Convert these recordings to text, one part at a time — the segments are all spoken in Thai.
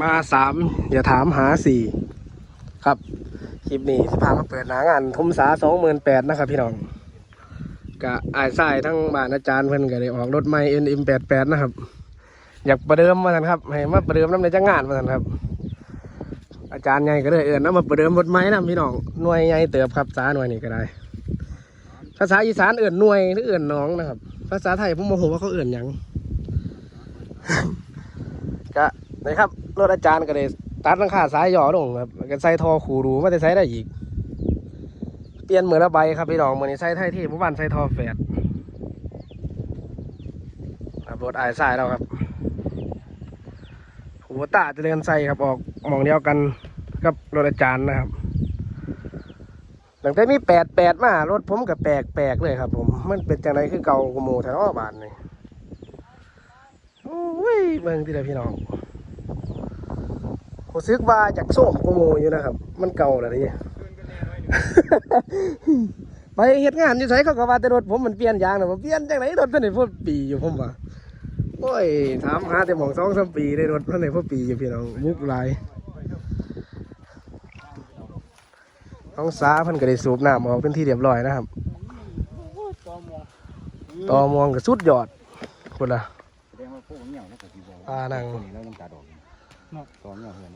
มาสามอย่าถามหาสี่ครับ คลิปนี้สิพามาเปิดหนางานทุมสาสองหมื่นแปดนะครับพี่น้องกะอายไส้ทั้งบ้านอาจารย์เพิ่นก็ได้ออกรถใหม่ NM แปดแปดนะครับ อยากประเดิมมาสันครับให้มาประเดิมน้ำในจ้างงานมาสันครับ อาจารย์ใหญ่ก็เลยเอิญน้ำมาประเดิมรถไม้นะพี่น้องหน่วยใหญ่เติบครับสาหน่วยนี้ก็ได้ ภาษาอีสานเอื่นหน่วยหรือเอื่นน้องนะครับ ภาษาไทยผมโมโหว่าเขาเอื่นยัง นะครับรถอาจารย์ก็เลยตัดหลังคาสายหย่อลงครับก็ใส่ท่อขูรูไม่ได้ใส่ได้อีก เปลี่ยนมือละใบครับพี่น้องมือนี้ใส่ไทยที่ผู้บ้านใส่ท่อแฝดครับรถอายสายแล้วครับหัวตาจะเดินใส่ครับออกมองเดียวกันกับรถอาจารย์นะครับหลังจากมีแปดแปดมารถผมกับแปลกแปลกเลยครับ ผม มันเป็นจังไรคือเก่ากว่าหมูแถวบานนี่โอ้ยเบิ่งที่ไหนพี่น้อง ผมซึกว่าจากส้มกว่าหมูอยู่นะครับ มันเก่าแล้วดิไปเฮ็ดงานอยู่ไสเขาก็ว่าแต่รถผมมันเปลี่ยนยางนะผมเปลี่ยนจังไรรถท่านไหนพวกปีอยู่ผมว่าโอ้ยถามหาแต่หมองสองสามปีได้รถท่านไหนพวกปีอยู่พี่น้องมุกหลายท้องสาพิ่นก็ได้สูบน้ำออกเป็นที่เรียบร้อยนะครับต่อมองก็สุดยอดคุณล่ะแสดงว่านียวแล้วก็สิบอกปลานัง ตัวนี้แล้วน้ำตาดอกเนาะตอนเหนียวเหือน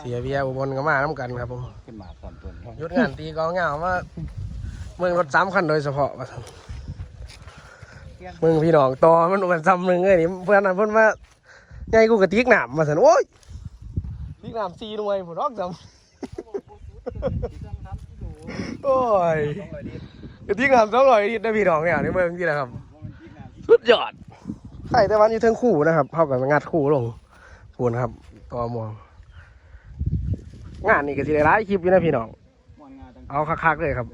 เสียเบียร์อุบลก็มาน้ำกันครับผมขึ้นมาตอนต้นหยุดงานตีกลองเงามาเมืองรถสามคันโดยเฉพาะว่าซั่นเมืองพี่น้องต่อมันมันซ้ำหนึ่งเลยนี่เพื่อนนั้นเพื่อนว่าไงกูกระติกน้ำมาสันโอ้ยติกน้ำสี่หน่วยผมรอกซ้ำโอ้ยกระติกน้ำสองร้อยลิตรนะพี่น้องเนี่ยในเมืองที่นะครับสุดยอดใส่แต่วันอยู่เทิงคู่นะครับเข้ากับงัดคู่ลง พูนครับตัวมวงงานนี้ก็สิได้ร้ายคลิปอยู่นะพี่น้อง เอาคักๆเลยครับ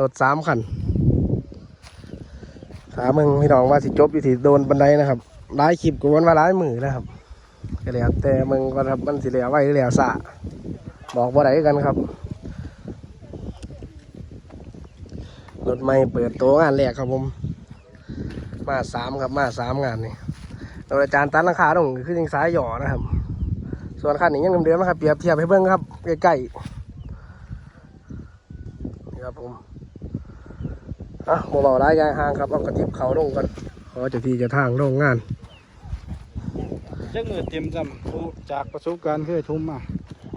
รถสามคันสามมึงพี่น้องว่าสิจบอยู่ที่โดนบันไดนะครับร้ายคลิปกูวันว่าร้ายมือนะครับก็แล้วแต่มึงก็ครับมันสิเหลียวไว้เหลียวสะบอกว่าไรกันครับ รถไม่เปิดโต๊ะงานแรกครับผม มาสามครับมาสามงานนี่ โดยอาจารย์ตันราคาตรงคือยิงสายหย่อนะครับ ส่วนคันนี้ยังเดิมๆนะครับเปรียบเทียบให้เบิ่งครับใกล้ๆนี่ครับผมอะโมเบาร้ายยางห่างครับเอากระติบเขาลงกันขอเจะที่เจะทางลงงานจักมือเต็มจำผู้จากประสบการณ์เคยทุ่มมา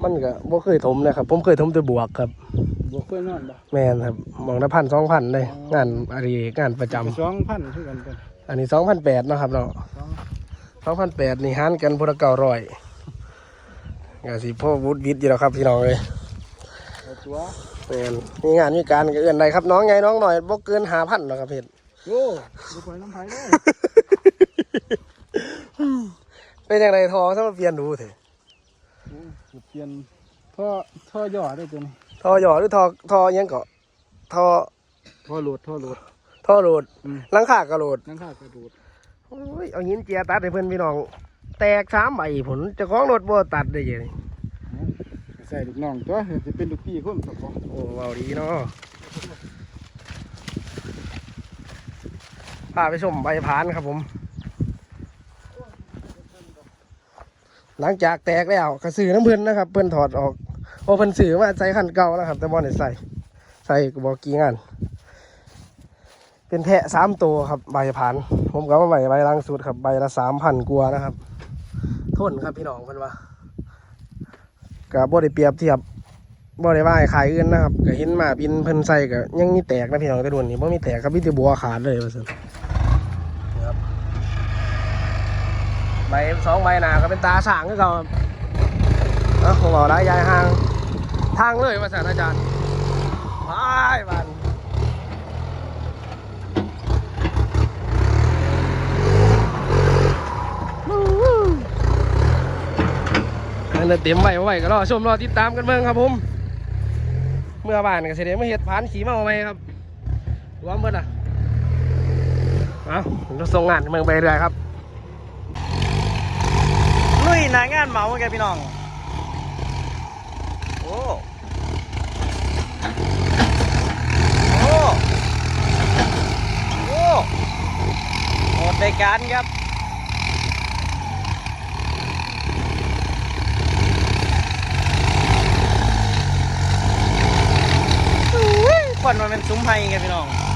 มันก็บ่เคยถมนะครับ ผมเคยถมแต่บวกครับบวกเคยนอนบ่แม่นครับหมองละพันสองพันเลยงานอะไรงานประจำสองพันช่วยกันเป็นอันนี้สองพันแปดนาะครับเนาะส องสองพันแปดนี่หันกันพลเก่าร้อยก็สิพ่อวุฒิวิทย์อยู่แล้วครับพี่น้องเลยเอาตัวแม่นมีงานมีการก็เอื่นใดครับน้องไงน้องหน่อยบ่เกินหาพันหรอกครับเพชรโอ้ดูไปน้ำไผ่ได้เป็นอย่างไรทอถ้ามาเปลี่ยนดูเถอะโอ้เปลี่ยนท่อท่อย่อได้ตัวนี้ทอหยอหรือทอทอยังเกาะทอท่อโหลดท่อโหลดทอโรดอืมหลังคากระโรดนั่งข้ากระโดดโอ้ยเอาหินเจียตัดให้เพื่อนพี่น้อง แตกสามใบผลเจะคล้าของรถบ่ตัดได้ยังไงใส่ลูกน้องตัวจะเป็นลูกพี่คนสักคนโอ้เว้าดีเนาะพาไปชมใบพานครับผม หลังจากแตกแล้วกระสือน้ำเพื่อนนะครับ เพื่อนถอดออกโอ้เพื่อนสื่อมาใส่ขันเก่านะครับ แต่บอลได้ใส่ใส่กระบอกกี่งาน เป็นแพะสามตัวครับใบผ่าน ผมก็มาใบใบล่างสุดครับใบละสามพันกว่านะครับทนครับพี่น้องเพิ่นว่ากับ่ได้เปรียบเทียบบ่ได้ว่าให้ขายอื่นนะครับก็เห็นมาบินเพิ่นใส่ก็ยังมีแตกนะพี่น้องแต่ดวนนี่บ่มีแตกครับมีแต่บัวขาดเลยว่าซั่นนี่ครับใบสองใบหนาก็เป็นตาสางคือเก่าเอ้าผมบอกได้ยายห่างทางเลยว่าซั่นอาจารย์ไปบ้าน อันนั้เต็มไว้ไว้ก็รอชมรอติดตามกันเมืองครับผม เมื่อบ้านก็เสด็จมาเห็ดผานขี่มาเมาไหมครับรวมเบิดอะเอาผมจะส่งงานเมืองไปเรื่อยครับลุยนางานเหมาแกพี่น้อง โอ้โอ้โอ้หมดในการครับ อนว่ามันซุ้มไผ่กันพี่น้อง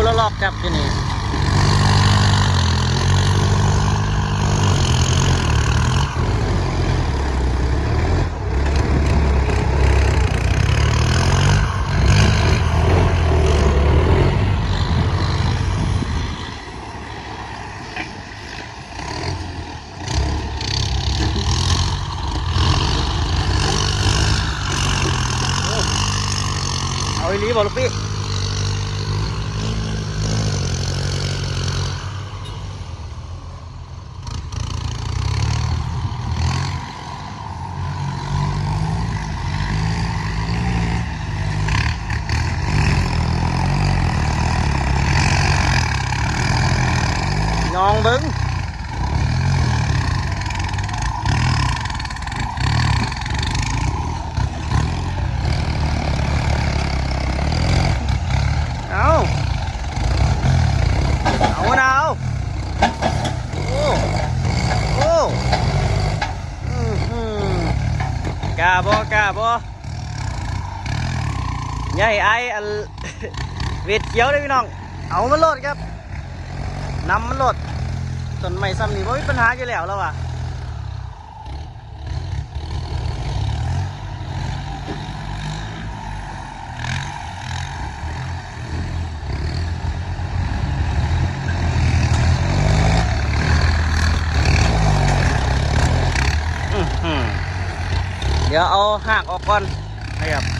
พุละลอกครับที่นี่เอาอีหลีบอกลูกพี่ น้องเบิ้งเอาเอาวะนะเอาโอ้โอ้อื้อหือกล้า บ่กล้าบ่ใหญ่ไอ้เวทเขียวเลยพี่น้อง เอามันโลดครับนำมันโหลดต้นไม้ซ้ำนี่บ่มีปัญหาอยู่แล้วแล้วอะ ดี๋ยวเอาหากออกก่อนนะครับ